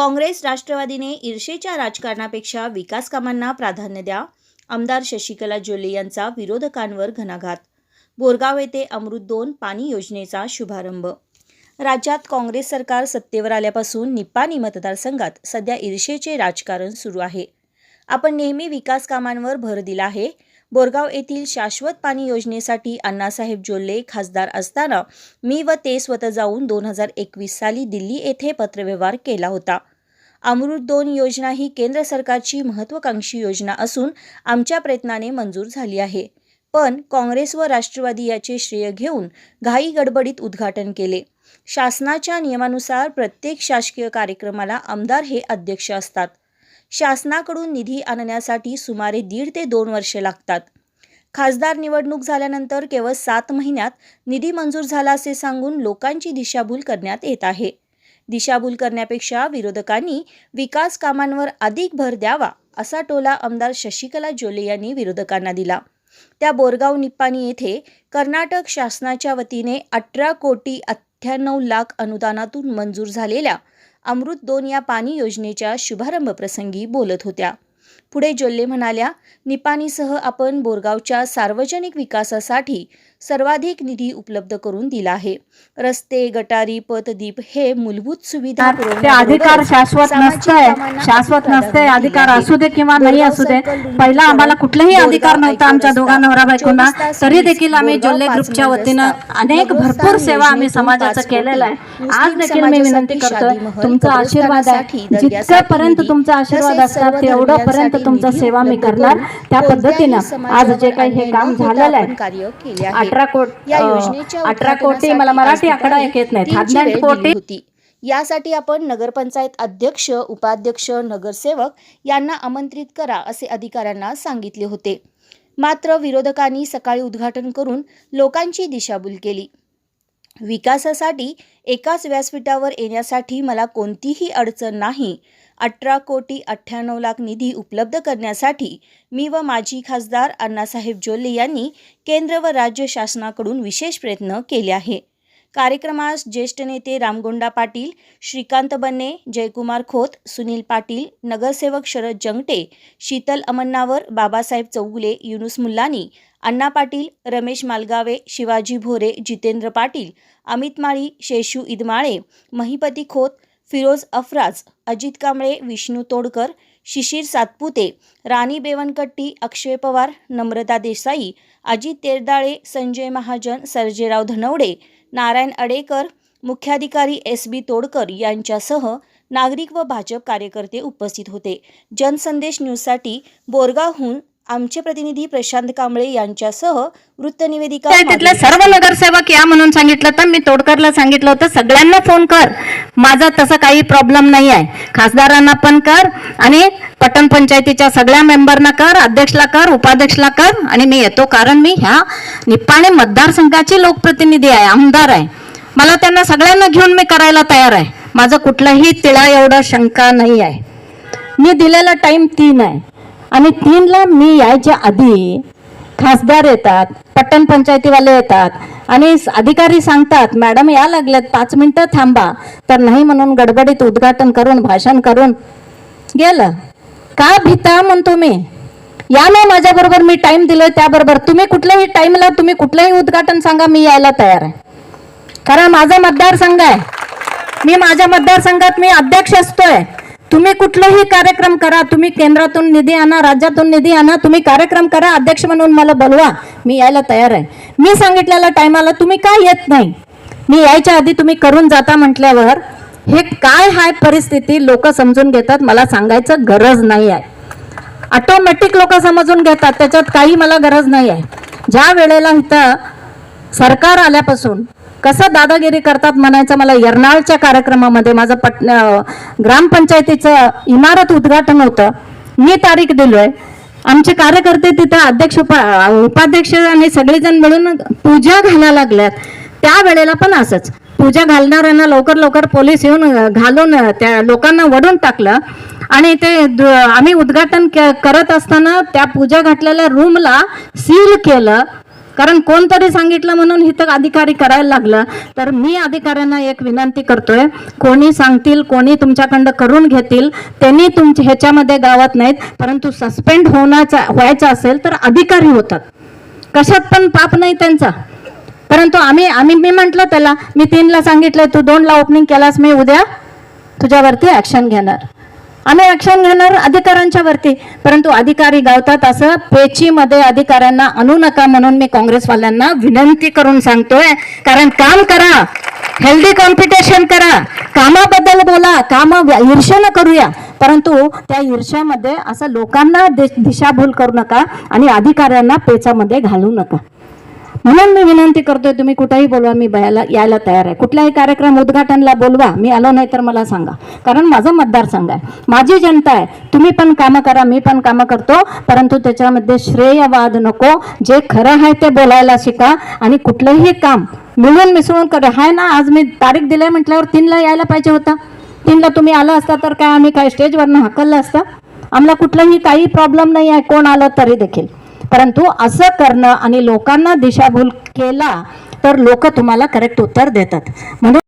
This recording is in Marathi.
काँग्रेस राष्ट्रवादीने ईर्षेच्या राजकारणापेक्षा विकास कामांना प्राधान्य द्या. आमदार शशिकला जोले यांचा विरोधकांवर घणाघात. बोरगाव येथे अमृत दोन पाणी योजनेचा शुभारंभ. राज्यात काँग्रेस सरकार सत्तेवर आल्यापासून निप्पाणी मतदारसंघात सध्या ईर्षेचे राजकारण सुरू आहे. आपण नेहमी विकास कामांवर भर दिला आहे. बोरगाव येथील शाश्वत पाणी योजनेसाठी अण्णासाहेब जोल्ले खासदार असताना मी व ते स्वतः जाऊन दोन हजार एकवीस साली दिल्ली येथे पत्रव्यवहार केला होता. अमृत दोन योजना ही केंद्र सरकारची महत्त्वाकांक्षी योजना असून आमच्या प्रयत्नाने मंजूर झाली आहे. पण काँग्रेस व राष्ट्रवादी याचे श्रेय घेऊन घाई गडबडीत उद्घाटन केले. शासनाच्या नियमानुसार प्रत्येक शासकीय कार्यक्रमाला आमदार हे अध्यक्ष असतात. शासनाकडून निधी आणण्यासाठी सुमारे दीड ते दोन वर्षे लागतात. खासदार निवडणूक झाल्यानंतर केवळ सात महिन्यात निधी मंजूर झाला असे सांगून लोकांची दिशाभूल करण्यात येत आहे. दिशाभूल करण्यापेक्षा विरोधकांनी विकास कामांवर अधिक भर द्यावा असा टोला आमदार शशिकला जोले यांनी विरोधकांना दिला. त्या बोरगाव निप्पाणी येथे कर्नाटक शासनाच्या वतीने अठरा कोटी अठ्ठ्याण्णव लाख अनुदानातून मंजूर झालेल्या अमृत दोन या पाणी योजनेच्या शुभारंभ प्रसंगी बोलत होत्या. पुढे जोल्ले म्हणाल्या निपाणीसह आपण बोरगावच्या सार्वजनिक विकासासाठी सर्वाधिक निधी उपलब्ध करून दिला आहे. रस्ते गटारी पथदीप हे मूलभूत सुविधा अधिकार शाश्वत शाश्वत नसते अधिकार. असू दे किंवा नाही असू दे पहिला आम्हाला कुठलाही अधिकार नव्हता. आमच्या दोघा नवरा बायकोंना तरी देखील आम्ही पाच ग्रुपच्या वतीनं अनेक भरपूर सेवा आम्ही समाजाचं केलेलं आहे. आज देखील मी विनंती करतोय महल, तुमचा आशीर्वाद आहे. जितक्यापर्यंत तुमचा आशीर्वाद असतात तेवढं पर्यंत धर्मियांसाठी तुमचा सेवा मी करणार त्या पद्धतीनं आज जे काही हे काम झालेलं आहे अठरा कोट अठरा कोटी मला मराठी आकडा एक येत नाही. कोटी होती. यासाठी आपण नगरपंचायत अध्यक्ष उपाध्यक्ष नगरसेवक यांना आमंत्रित करा असे अधिकाऱ्यांना सांगितले होते. मात्र विरोधकांनी सकाळी उद्घाटन करून लोकांची दिशाभूल केली. विकासासाठी एकाच व्यासपीठावर येण्यासाठी मला कोणतीही अडचण नाही. अठरा कोटी अठ्ठ्याण्णव लाख निधी उपलब्ध करण्यासाठी मी व माजी खासदार अण्णासाहेब जोल्ले यांनी केंद्र व राज्य शासनाकडून विशेष प्रयत्न केले आहे कार्यक्रमास ज्येष्ठ नेते रामगोंडा पाटील श्रीकांत बन्ने जयकुमार खोत सुनील पाटील नगरसेवक शरद जंगटे शीतल अमन्नावर बाबासाहेब चौगुले युनुस मुल्लानी अण्णा पाटील रमेश मालगावे शिवाजी भोरे जितेंद्र पाटील अमित माळी शेशू इदमाळे महिपती खोत फिरोज अफराज अजित कांबळे विष्णू तोडकर शिशिर सातपुते राणी बेवनकट्टी अक्षय पवार नम्रता देसाई अजित तेरदाळे संजय महाजन सर्जेराव धनवडे नारायण अडेकर मुख्याधिकारी एस बी तोडकर यांच्यासह नागरिक व भाजप कार्यकर्ते उपस्थित होते. जनसंदेश न्यूजसाठी बोरगावहून आमचे प्रतिनिधी प्रशांत कांबळे यांच्यासह वृत्तनिवेदिका त्या तिथले माधुरी सर्व नगरसेवक या म्हणून सांगितलं तर मी तोडकरला सांगितलं होतं सगळ्यांना फोन कर. माझा तसा काही प्रॉब्लेम नाही आहे. खासदारांना पण कर आणि पట్టण पंचायतीच्या सगळ्या मेंबरना कर अध्यक्षला कर उपाध्यक्षला कर आणि मी येतो कारण मी ह्या निप्पाणी मतदारसंघाची लोकप्रतिनिधी आहे आमदार आहे. मला त्यांना सगळ्यांना घेऊन मी करायला तयार आहे. माझं कुठलंही तिळा एवढं शंका नाही आहे. मी दिलेला टाइम तीन आहे. आणि तीनला मी यायच्या आधी खासदार येतात पट्टण पंचायतीवाले येतात आणि अधिकारी सांगतात मॅडम या लागल्यात पाच मिनटं थांबा. तर नाही म्हणून गडबडीत उद्घाटन करून भाषण करून गेलं. का भीता? म्हणतो मी. या ना माझ्याबरोबर मी टाईम दिलं त्याबरोबर. तुम्ही कुठल्याही टाईमला तुम्ही कुठलंही उद्घाटन सांगा मी यायला तयार आहे. कारण माझा मतदारसंघ आहे. मी माझ्या मतदारसंघात मी अध्यक्ष असतोय. तुम्ही कुठलाही कार्यक्रम करा तुम्ही केंद्रातून निधी आणा राज्यातून निधी आणा तुम्ही कार्यक्रम करा अध्यक्ष म्हणून मला बोलवा मी यायला तयार आहे. मी सांगितलेल्या टायमाला तुम्ही का येत नाही? मी यायच्या आधी तुम्ही करून जाता म्हटल्यावर हे काय हाय परिस्थिती लोक समजून घेतात मला सांगायचं गरज नाही आहे. ऑटोमॅटिक लोक समजून घेतात त्याच्यात काही मला गरज नाही आहे. ज्या वेळेला इथं सरकार आल्यापासून कसं दादागिरी करतात म्हणायचं मला यरनाळच्या कार्यक्रमामध्ये माझं पट ग्रामपंचायतीचं इमारत उद्घाटन होतं. मी तारीख दिलोय. आमचे कार्यकर्ते तिथं अध्यक्ष उप- उपाध्यक्ष आणि सगळेजण मिळून पूजा घालायला लागल्यात. त्या वेळेला पण असंच. पूजा घालणाऱ्यांना लवकर लवकर पोलीस येऊन घालून त्या लोकांना वडून टाकलं. आणि ते आम्ही उद्घाटन करत असताना त्या पूजा घातलेल्या रूमला सील केलं. कारण कोणतरी सांगितलं म्हणून इथं अधिकारी करायला लागलं. तर मी अधिकाऱ्यांना एक विनंती करतोय कोणी सांगतील कोणी तुमच्याकडं करून घेतील त्यांनी तुमच्या ह्याच्यामध्ये गावात नाहीत परंतु सस्पेंड होण्याचा व्हायचा असेल तर अधिकारी होतात. कशात पण पाप नाही त्यांचा. परंतु आम्ही आम्ही मी म्हटलं त्याला मी तीनला सांगितलं तू दोनला ओपनिंग केलास मी उद्या तुझ्यावरती ऍक्शन घेणार. आम्ही ऍक्शन घेणार अधिकाऱ्यांच्या वरती. परंतु अधिकारी गावतात असं पेचीमध्ये अधिकाऱ्यांना आणू नका म्हणून मी काँग्रेसवाल्यांना विनंती करून सांगतोय. कारण काम करा हेल्दी कॉम्पिटिशन करा कामाबद्दल बोला काम ईर्ष्यानं करूया. परंतु त्या ईर्ष्यामध्ये असं लोकांना दि- दिशाभूल करू नका आणि अधिकाऱ्यांना पेचामध्ये घालू नका. म्हणून मी विनंती करतोय तुम्ही कुठेही बोलवा मी बयाला यायला तयार आहे. कुठलाही कार्यक्रम उद्घाटनला बोलवा मी आलो नाही तर मला सांगा. कारण माझं मतदारसंघ आहे. माझी जनता आहे. तुम्ही पण कामं करा मी पण कामं करतो. परंतु त्याच्यामध्ये श्रेयवाद नको. जे खरं आहे ते बोलायला शिका. आणि कुठलंही काम मिळून मिसळून करा. हाय ना आज मी तारीख दिलाय म्हटल्यावर तीनला यायला पाहिजे होता. तीनला तुम्ही आला असता तर काय आम्ही काय स्टेजवरनं हाकललं असतं? आम्हाला कुठलंही काही प्रॉब्लेम नाही आहे. कोण आलं तरी देखील. परंतु असं करणं आणि लोकांना दिशाभूल केला तर लोक तुम्हाला करेक्ट उत्तर देतात. म्हणून